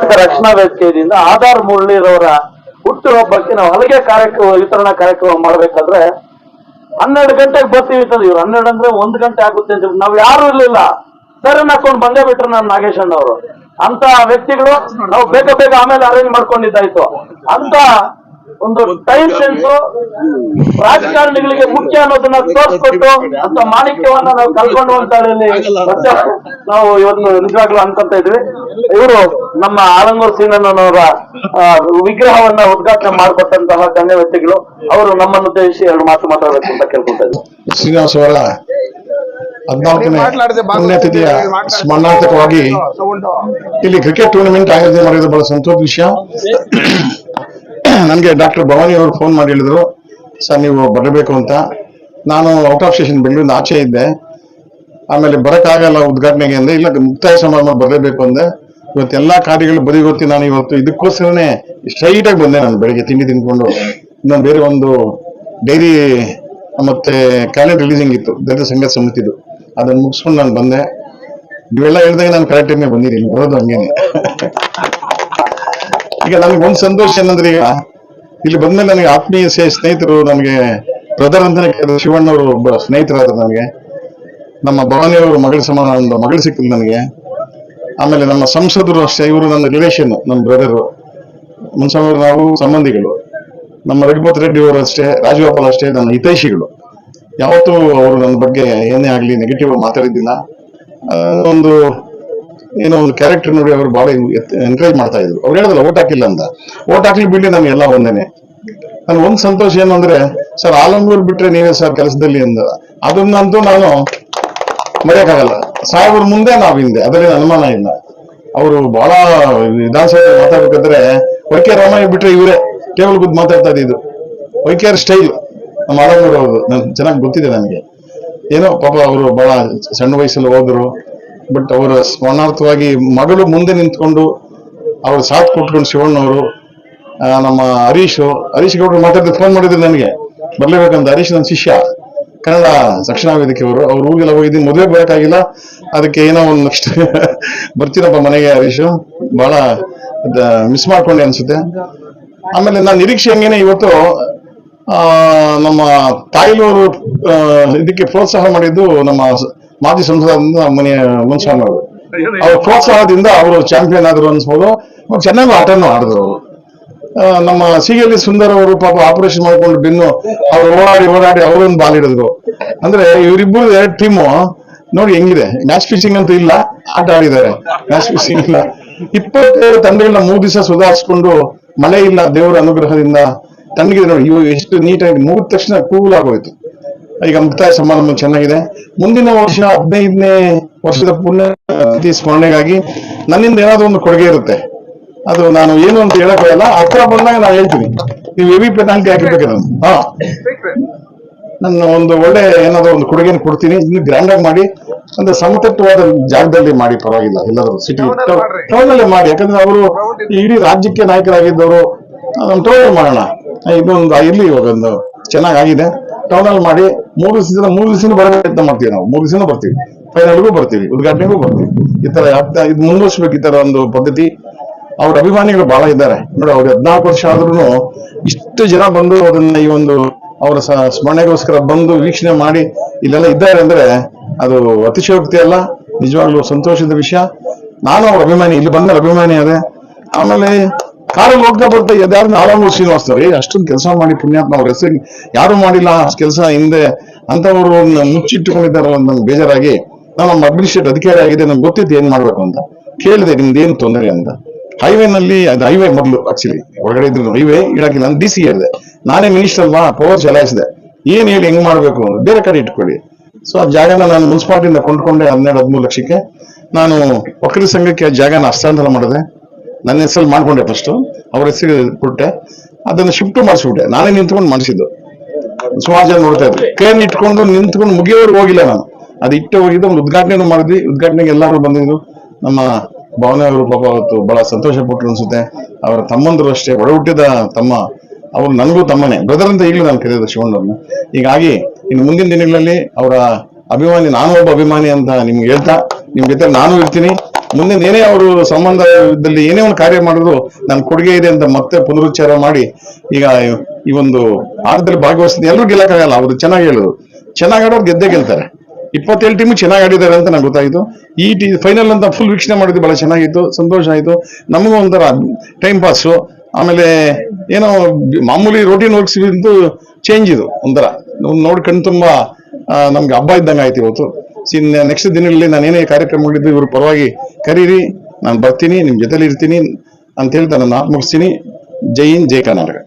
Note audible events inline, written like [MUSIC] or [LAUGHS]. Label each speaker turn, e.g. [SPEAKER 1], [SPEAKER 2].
[SPEAKER 1] ಕರ್ನಾಟಕ ರಕ್ಷಣಾ ವೇದಿಕೆಯಿಂದ ಆಧಾರ್ ಮುರಳಿರವರ ಹುಟ್ಟುಹಬ್ಬಕ್ಕೆ ನಾವು ಹಲಗೆ ಕಾರ್ಯಕ್ರಮ, ವಿತರಣಾ ಕಾರ್ಯಕ್ರಮ ಮಾಡ್ಬೇಕಾದ್ರೆ ಹನ್ನೆರಡು ಗಂಟೆಗೆ ಬರ್ತೀವಿ ಇವ್ರು ಹನ್ನೆರಡು ಅಂದ್ರೆ ಒಂದ್ ಗಂಟೆ ಆಗುತ್ತೆ ಅಂತ ನಾವ್ ಯಾರು ಇರ್ಲಿಲ್ಲ. ಸರಿ ಹಾಕೊಂಡು ಬಂದೇ ಬಿಟ್ರು ನಾನು ನಾಗೇಶ್ ಅಣ್ಣವರು ಅಂತ ವ್ಯಕ್ತಿಗಳು ನಾವು ಬೇಗ ಬೇಗ ಆಮೇಲೆ ಅರೇಂಜ್ ಮಾಡ್ಕೊಂಡಿದ್ದಾಯ್ತು. ಅಂತ ಒಂದು ಟೈಮ್ ಸೆನ್ಸ್ ರಾಜಕಾರಣಿಗಳಿಗೆ ಮುಖ್ಯ ಅನ್ನೋದನ್ನ ತೋರಿಸ್ಕೊಟ್ಟು ಅಂತ ಮಾಣಿಕ್ಯವನ್ನ ನಾವು ಕಲ್ಕೊಂಡು ಅಂತ ಹೇಳಿ ಮತ್ತೆ ನಾವು ಇವತ್ತು ನಿಜವಾಗ್ಲೂ ಅನ್ಕೊಂತ ಇದ್ವಿ. ಇವರು ನಮ್ಮ ಆಲಂಗೂರು ಸೀನಣ್ಣನವರ ವಿಗ್ರಹವನ್ನ ಉದ್ಘಾಟನೆ ಮಾಡಿಕೊಟ್ಟಂತಹ ಗಣ್ಯ ವ್ಯಕ್ತಿಗಳು. ಅವರು ನಮ್ಮನ್ನು ಉದ್ದೇಶಿಸಿ ಎರಡು ಮಾತು ಮಾತಾಡಬೇಕು ಅಂತ ಕೇಳ್ಕೊತಾ ಇದ್ವಿ.
[SPEAKER 2] ಶ್ರೀನಿವಾಸ ಅವರ ಹದಿನಾಲ್ಕನೇ ಪುಣ್ಯತಿಥಿಯ ಸ್ಮರಣಾರ್ಥಕವಾಗಿ ಇಲ್ಲಿ ಕ್ರಿಕೆಟ್ ಟೂರ್ನಮೆಂಟ್ ಆಯೋಜನೆ ಮಾಡಿದ ಬಹಳ ಸಂತೋಷ ವಿಷಯ. ನನಗೆ ಡಾಕ್ಟರ್ ಭವಾನಿ ಅವರು ಫೋನ್ ಮಾಡಿ ಹೇಳಿದ್ರು, ಸರ್, ನೀವು ಬರಬೇಕು ಅಂತ. ನಾನು ಔಟ್ ಆಫ್ ಸ್ಟೇಷನ್ ಬೆಂಗಳೂರಿಂದ ಆಚೆ ಇದ್ದೆ. ಆಮೇಲೆ ಬರೋಕ್ಕಾಗಲ್ಲ ಉದ್ಘಾಟನೆಗೆ ಅಂದೆ, ಇಲ್ಲ, ಮುಕ್ತಾಯ ಸಮಾರಂಭ ಬರಲೇಬೇಕು ಅಂದೆ. ಇವತ್ತು ಎಲ್ಲಾ ಕಾರ್ಯಗಳು ಬದಿಗೊತ್ತಿ ನಾನು ಇವತ್ತು ಇದಕ್ಕೋಸ್ಕರನೇ ಸ್ಟ್ರೈಟಾಗಿ ಬಂದೆ ನಾನು ಬೆಳಿಗ್ಗೆ ತಿಂಡಿ ತಿನ್ಕೊಂಡು. ಇನ್ನೊಂದು ಬೇರೆ ಒಂದು ಡೈರಿ, ಮತ್ತು ಕ್ಯಾಲೆಂಡರ್ ರಿಲೀಸಿಂಗ್ ಇತ್ತು, ದಲಿತ ಸಂಘ ಸಮಿತಿದು. ಅದನ್ನು ಮುಗಿಸ್ಕೊಂಡು ನಾನು ಬಂದೆ. ಇವೆಲ್ಲ ಹೇಳಿದಾಗ ನಾನು ಕರೆಕ್ಟ್ ಟೈಮ್ಗೆ ಬಂದಿದ್ದೀನಿ, ಬರೋದು ಹಂಗೇನೆ. ಈಗ ನನಗೆ ಒಂದು ಸಂತೋಷ ಏನಂದ್ರೆ ಈಗ ಇಲ್ಲಿ ಬಂದ್ಮೇಲೆ ನನಗೆ ಆತ್ಮೀಯ ಸ್ನೇ- ಸ್ನೇಹಿತರು ನನಗೆ ಬ್ರದರ್ ಅಂತಾನೆ. ಶಿವಣ್ಣವರು ಒಬ್ಬ ಸ್ನೇಹಿತರಾದ್ರು ನನಗೆ. ನಮ್ಮ ಭವಾನಿಯವರು ಮಗಳ ಸಮಾನ, ಒಂದು ಮಗಳು ಸಿಕ್ಕಿದ್ರು ನನಗೆ. ಆಮೇಲೆ ನಮ್ಮ ಸಂಸದರು ಅಷ್ಟೇ, ಇವರು ನನ್ನ ರಿಲೇಷನ್ ನಮ್ಮ ಬ್ರದರು ಮುನ್ಸಮರು ನಾವು ಸಂಬಂಧಿಗಳು. ನಮ್ಮ ರಘುಪತ್ ರೆಡ್ಡಿ ಅವರು ಅಷ್ಟೇ ರಾಜಗೋಪಾಲ್ ಅಷ್ಟೇ, ನನ್ನ ಹಿತೈಷಿಗಳು. ಯಾವತ್ತೂ ಅವರು ನನ್ನ ಬಗ್ಗೆ ಏನೇ ಆಗಲಿ ನೆಗೆಟಿವ್ ಮಾತಾಡಿದ್ದಿಲ್ಲ. ಒಂದು ಏನೋ ಒಂದು ಕ್ಯಾರೆಕ್ಟರ್ ನೋಡಿ ಅವರು ಬಹಳ ಎನ್ಕರೇಜ್ ಮಾಡ್ತಾ ಇದ್ರು. ಅವ್ರು ಹೇಳಿದ್ರು ಓಟ್ ಹಾಕಿಲ್ಲ ಅಂತ. ಓಟ್ ಹಾಕ್ಲಿ ಬಿಡ್ಲಿ ನಮ್ಗೆ ಎಲ್ಲ ಒಂದೇನೆ. ನನ್ ಒಂದ್ ಸಂತೋಷ ಏನು ಅಂದ್ರೆ, ಸರ್ ಆಲಂಗೂರ್ ಬಿಟ್ರೆ ನೀವೇ ಸರ್ ಕೆಲಸದಲ್ಲಿ ಅಂದ. ಅದನ್ನಂತೂ ನಾನು ಮರೆಯಕ್ಕಾಗಲ್ಲ. ಸಾಹೇಬ್ರ ಮುಂದೆ ನಾವು ಹಿಂದೆ, ಅದರಲ್ಲಿ ಅನುಮಾನ ಇಲ್ಲ. ಅವರು ಬಹಳ ವಿಧಾನಸಭೆ ಮಾತಾಡ್ಬೇಕಾದ್ರೆ ವೈ ಕೆ ರಾಮಯ್ಯ ಬಿಟ್ರೆ ಇವರೇ ಟೇಬಲ್ ಗುದ್ದು ಮಾತಾಡ್ತಾ ಇದ್ದು ವೈ ಸ್ಟೈಲ್, ನಮ್ಮ ಆಲಂಗೂರ್ ಅವರು ನನ್ ಚೆನ್ನಾಗಿ ಗೊತ್ತಿದೆ ನನಗೆ. ಏನೋ ಪಾಪ ಅವರು ಬಹಳ ಸಣ್ಣ ವಯಸ್ಸಲ್ಲಿ ಹೋದ್ರು. ಬಟ್ ಅವರ ಸ್ಮರಣಾರ್ಥವಾಗಿ ಮಗಳು ಮುಂದೆ ನಿಂತ್ಕೊಂಡು ಅವ್ರ ಸಾಥ್ ಕೊಟ್ಕೊಂಡು ಶಿವಣ್ಣವರು ನಮ್ಮ ಹರೀಶು ಹರೀಶ್ ಗೌಡರು ಮಾತಾಡಿದ್ರೆ ಫೋನ್ ಮಾಡಿದ್ರು ನನಗೆ. ಬರ್ಲೇಬೇಕಂತ. ಹರೀಶ್ ನನ್ನ ಶಿಷ್ಯ. ಕನ್ನಡ ದಕ್ಷಿಣ ವೇದಿಕೆಯವರು ಅವ್ರ. ಊರಿಗೆಲ್ಲ ಹೋಗಿದ್ದೀನಿ. ಮದುವೆ ಬರೋಕ್ಕಾಗಿಲ್ಲ ಅದಕ್ಕೆ ಏನೋ ಒಂದು ನೆಕ್ಸ್ಟ್ [LAUGHS] ಬರ್ತೀರಪ್ಪ ಮನೆಗೆ ಹರೀಶ್. ಬಹಳ ಮಿಸ್ ಮಾಡ್ಕೊಂಡೆ ಅನ್ಸುತ್ತೆ. ಆಮೇಲೆ ನಾನು ನಿರೀಕ್ಷೆ ಹಂಗೇನೆ ಇವತ್ತು ನಮ್ಮ ತಾಯಿಲವರು ಇದಕ್ಕೆ ಪ್ರೋತ್ಸಾಹ ಮಾಡಿದ್ದು ನಮ್ಮ ಮಾಜಿ ಸಂಸದ ಮನೆಯ ಮುನ್ಸ್ವಾಮಿ ಅವರು ಅವ್ರ ಪ್ರೋತ್ಸಾಹದಿಂದ ಅವರು ಚಾಂಪಿಯನ್ ಆದರು ಅನ್ಸ್ಬೋದು. ಚೆನ್ನಾಗಿ ಆಟನು ಆಡಿದ್ರು ಅವರು. ನಮ್ಮ ಸಿಗಲಿ ಸುಂದರ್ ಅವರು ಪಾಪ ಆಪರೇಷನ್ ಮಾಡ್ಕೊಂಡು ಬಿನ್ನು ಅವ್ರು ಓಡಾಡಿ ಓಡಾಡಿ ಅವರೊಂದು ಬಾಲ್ ಹಿಡಿದ್ರು. ಅಂದ್ರೆ ಇವರಿಬ್ಬರು ಎರಡು ಟೀಮು ನೋಡಿ ಹೆಂಗಿದೆ. ಮ್ಯಾಚ್ ಫಿಕ್ಸಿಂಗ್ ಅಂತೂ ಇಲ್ಲ, ಆಟ ಆಡಿದ್ದಾರೆ. ಮ್ಯಾಚ್ ಫಿಕ್ಸಿಂಗ್ ಇಲ್ಲ. ಇಪ್ಪತ್ತೇಳು ತಂಡಗಳನ್ನ ಮೂರು ದಿವಸ ಸುಧಾರಿಸ್ಕೊಂಡು ಮಳೆ ಇಲ್ಲ ದೇವರ ಅನುಗ್ರಹದಿಂದ ತಂಡಗಿದೆ ನೋಡಿ ಇವು ಎಷ್ಟು ನೀಟಾಗಿ ಮುಗಿದ ತಕ್ಷಣ ಕೂಲ್ ಆಗೋಯ್ತು. ಈಗ ಮುಕ್ತಾಯ ಸಮಾರಂಭ ಚೆನ್ನಾಗಿದೆ. ಮುಂದಿನ ವರ್ಷ ಹದಿನೈದನೇ ವರ್ಷದ ಪುಣ್ಯ ತಿಥಿ ಸ್ಮರಣೆಗಾಗಿ ನನ್ನಿಂದ ಏನಾದ್ರೂ ಒಂದು ಕೊಡುಗೆ ಇರುತ್ತೆ. ಅದು ನಾನು ಏನು ಅಂತ ಹೇಳಕ್ಕಾಗಲ್ಲ. ಹತ್ರ ಬಂದಾಗ ನಾನು ಹೇಳ್ತೀನಿ. ನೀವು ಹೆವಿ ಪೆನಾಲ್ಟಿ ಹಾಕಿರ್ಬೇಕು ನಾನು ಹಾ. ನನ್ನ ಒಂದು ಒಳ್ಳೆ ಏನಾದ್ರು ಒಂದು ಕೊಡುಗೆನ ಕೊಡ್ತೀನಿ. ಇನ್ನು ಗ್ರ್ಯಾಂಡ್ ಆಗಿ ಮಾಡಿ ಅಂದ್ರೆ ಸಮತಟ್ಟವಾದ ಜಾಗದಲ್ಲಿ ಮಾಡಿ ಪರವಾಗಿಲ್ಲ. ಎಲ್ಲರೂ ಸಿಟಿ ಟೌನ್ ಅಲ್ಲೇ ಮಾಡಿ. ಯಾಕಂದ್ರೆ ಅವರು ಇಡೀ ರಾಜ್ಯಕ್ಕೆ ನಾಯಕರಾಗಿದ್ದವರು ಅದೊಂದು ಟೌನ್ ಮಾಡೋಣ. ಇನ್ನೊಂದು ಇಲ್ಲಿ ಇವಾಗ ಒಂದು ಚೆನ್ನಾಗಿದೆ ಟೌನ್ ಅಲ್ಲಿ ಮಾಡಿ ಮೂರು ದಿವಸದಿಂದ ಮೂರು ದಿವಸ ಬರೋ ಪ್ರಯತ್ನ ಮಾಡ್ತೀವಿ ನಾವು. ಮೂರು ದಿವಸ ಬರ್ತೀವಿ. ಫೈನಲ್ಗೂ ಬರ್ತೀವಿ. ಉದ್ಘಾಟನೆಗೂ ಬರ್ತೀವಿ. ಈ ತರ ಇದು ಮುಂದುವರ್ಸ್ಬೇಕು ಈ ತರ ಒಂದು ಪದ್ಧತಿ. ಅವ್ರ ಅಭಿಮಾನಿಗಳು ಬಹಳ ಇದ್ದಾರೆ. ನೋಡಿ, ಅವ್ರು ಹದಿನಾಲ್ಕು ವರ್ಷ ಆದ್ರೂ ಇಷ್ಟು ಜನ ಬಂದು ಅದನ್ನ ಈ ಒಂದು ಅವರ ಸ್ಮರಣೆಗೋಸ್ಕರ ಬಂದು ವೀಕ್ಷಣೆ ಮಾಡಿ ಇಲ್ಲೆಲ್ಲ ಇದ್ದಾರೆ ಅಂದ್ರೆ ಅದು ಅತಿಶಯೋಕ್ತಿ ಅಲ್ಲ. ನಿಜವಾಗ್ಲೂ ಸಂತೋಷದ ವಿಷಯ. ನಾನು ಅವ್ರ ಅಭಿಮಾನಿ, ಇಲ್ಲಿ ಬಂದ ಅಭಿಮಾನಿ ಅದೇ. ಆಮೇಲೆ ಕಾರಲ್ಲಿ ಹೋಗ್ತಾ ಬರ್ತಾ ಯಾರು ಆರಾಮ ಶ್ರೀನಿವಾಸ್ತವ್ರಿ ಅಷ್ಟೊಂದು ಕೆಲಸ ಮಾಡಿ ಪುಣ್ಯಾತ್ಮ ಅವ್ರ. ಹೆಸರು ಯಾರು ಮಾಡಿಲ್ಲ ಕೆಲಸ ಹಿಂದೆ ಅಂತವರು ಮುಚ್ಚಿಟ್ಟುಕೊಂಡಿದ್ದಾರೆ ನಂಗೆ ಬೇಜಾರಾಗಿ. ನಾನು ನಮ್ಮ ಅಡ್ಮಿನಿಸ್ಟ್ರೇಟ್ ಅಧಿಕಾರಿ ಆಗಿದೆ ನಂಗೆ ಗೊತ್ತಿತ್ತು ಏನ್ ಮಾಡ್ಬೇಕು ಅಂತ. ಕೇಳಿದೆ, ನಿಮ್ದು ಏನು ತೊಂದರೆ ಅಂತ. ಹೈವೇನಲ್ಲಿ ಅದು ಹೈವೇ ಮೊದಲು ಆಕ್ಚುಲಿ ಹೊರಗಡೆ ಇದ್ರು ಹೈವೇ ಇಡಕ್ಕೆ ನಾನು ಡಿ ಸಿ ಹೇಳಿದೆ. ನಾನೇ ಮಿನಿಸ್ಟರ್ ಅಲ್ವಾ? ಪವರ್ ಚಲಾಯಿಸಿದೆ. ಏನ್ ಹೇಳಿ ಹೆಂಗ್ ಮಾಡ್ಬೇಕು ಬೇರೆ ಕಡೆ ಇಟ್ಕೊಳ್ಳಿ. ಸೊ ಆ ಜಾಗನ ನಾನು ಮುನ್ಸಿಪಾಲಿಟಿಯಿಂದ ಕೊಂಡ್ಕೊಂಡೆ ಹನ್ನೆರಡು ಹದಿಮೂರು ಲಕ್ಷಕ್ಕೆ. ನಾನು ಒಕ್ಕಲಿ ಸಂಘಕ್ಕೆ ಜಾಗನ ಹಸ್ತಾಂತರ ಮಾಡಿದೆ. ನನ್ನ ಹೆಸರಲ್ಲಿ ಮಾಡ್ಕೊಂಡೆ ಫಸ್ಟ್ ಅವ್ರ ಹೆಸರು ಕೊಟ್ಟೆ. ಅದನ್ನು ಶಿಫ್ಟ್ ಮಾಡಿಸ್ಬಿಟ್ಟೆ. ನಾನೇ ನಿಂತ್ಕೊಂಡು ಮಾಡಿಸಿದ್ದು ಸುಮಾರು ಜನ ನೋಡ್ತಾ ಇದ್ರು. ಕ್ರೇನ್ ಇಟ್ಕೊಂಡು ನಿಂತ್ಕೊಂಡು ಮುಗಿಯೋರು ಹೋಗಿಲ್ಲ ನಾನು. ಅದು ಇಟ್ಟು ಹೋಗಿದ್ದು, ಒಂದು ಉದ್ಘಾಟನೆ ಮಾಡಿದ್ವಿ. ಉದ್ಘಾಟನೆಗೆ ಎಲ್ಲರೂ ಬಂದಿದ್ರು. ನಮ್ಮ ಭಾವನೆ ಅವರು ಪಾಪ ಅವತ್ತು ಬಹಳ ಸಂತೋಷ ಪಟ್ಟರು ಅನ್ಸುತ್ತೆ. ಅವರ ತಮ್ಮಂದರು ಅಷ್ಟೇ. ಒಡ ಹುಟ್ಟಿದ ತಮ್ಮ, ಅವರು ನನಗೂ ತಮ್ಮನೇ. ಬ್ರದರ್ ಅಂತ ಈಗಲೂ ನಾನು ಕರೆಯೋದು ಶಿವಣ್ಣವ್ರನ್ನ ಹೀಗಾಗಿ ಇನ್ನು ಮುಂದಿನ ದಿನಗಳಲ್ಲಿ ಅವರ ಅಭಿಮಾನಿ ನಾನು ಒಬ್ಬ ಅಭಿಮಾನಿ ಅಂತ ನಿಮ್ಗೆ ಹೇಳ್ತಾ, ನಿಮ್ ಜೊತೆ ನಾನು ಇರ್ತೀನಿ. ಮುಂದೆ ಏನೇ ಅವರು ಸಂಬಂಧದಲ್ಲಿ ಏನೇ ಒಂದು ಕಾರ್ಯ ಮಾಡಿದ್ರು ನನ್ನ ಕೊಡುಗೆ ಇದೆ ಅಂತ ಮತ್ತೆ ಪುನರುಚ್ಚಾರ ಮಾಡಿ, ಈಗ ಈ ಒಂದು ಆಟದಲ್ಲಿ ಭಾಗವಹಿಸಿದ ಎಲ್ಲರೂ ಗೆಲ್ಲಕ್ಕಾಗಲ್ಲ, ಅವರು ಚೆನ್ನಾಗಿ ಹೇಳೋದು ಚೆನ್ನಾಗಿ ಆಡೋರು ಗೆದ್ದೇ ಗೆಲ್ತಾರೆ. ಇಪ್ಪತ್ತೇಳು ಟೀಮು ಚೆನ್ನಾಗಿ ಆಡಿದ್ದಾರೆ ಅಂತ ನಂಗೆ ಗೊತ್ತಾಯ್ತು. ಈ ಟಿ ಫೈನಲ್ ಅಂತ ಫುಲ್ ವೀಕ್ಷಣೆ ಮಾಡಿದ್ದು ಬಹಳ ಚೆನ್ನಾಗಿತ್ತು, ಸಂತೋಷ ಆಯ್ತು. ನಮಗೂ ಒಂಥರ ಟೈಮ್ ಪಾಸು ಆಮೇಲೆ ಏನೋ ಮಾಮೂಲಿ ರೋಟೀನ್ ವರ್ಕ್ಸ್ ಚೇಂಜ್ ಇದು, ಒಂಥರ. ನೋಡಿ ತುಂಬಾ ನಮ್ಗೆ ಹಬ್ಬ ಇದ್ದಂಗೆ ಆಯ್ತು ಇವತ್ತು. ನೆಕ್ಸ್ಟ್ ದಿನಗಳಲ್ಲಿ ನಾನು ಏನೇ ಕಾರ್ಯಕ್ರಮಗಳಿದ್ದು ಇವ್ರ ಪರವಾಗಿ ಕರೀರಿ, ನಾನು ಬರ್ತೀನಿ, ನಿಮ್ ಜೊತೆಲಿ ಇರ್ತೀನಿ ಅಂತ ಹೇಳ್ತಾ ನಾನು ಮುಗಿಸ್ತೀನಿ ಜೈ ಹಿಂದ್, ಜೈ ಕರ್ನಾಟಕ.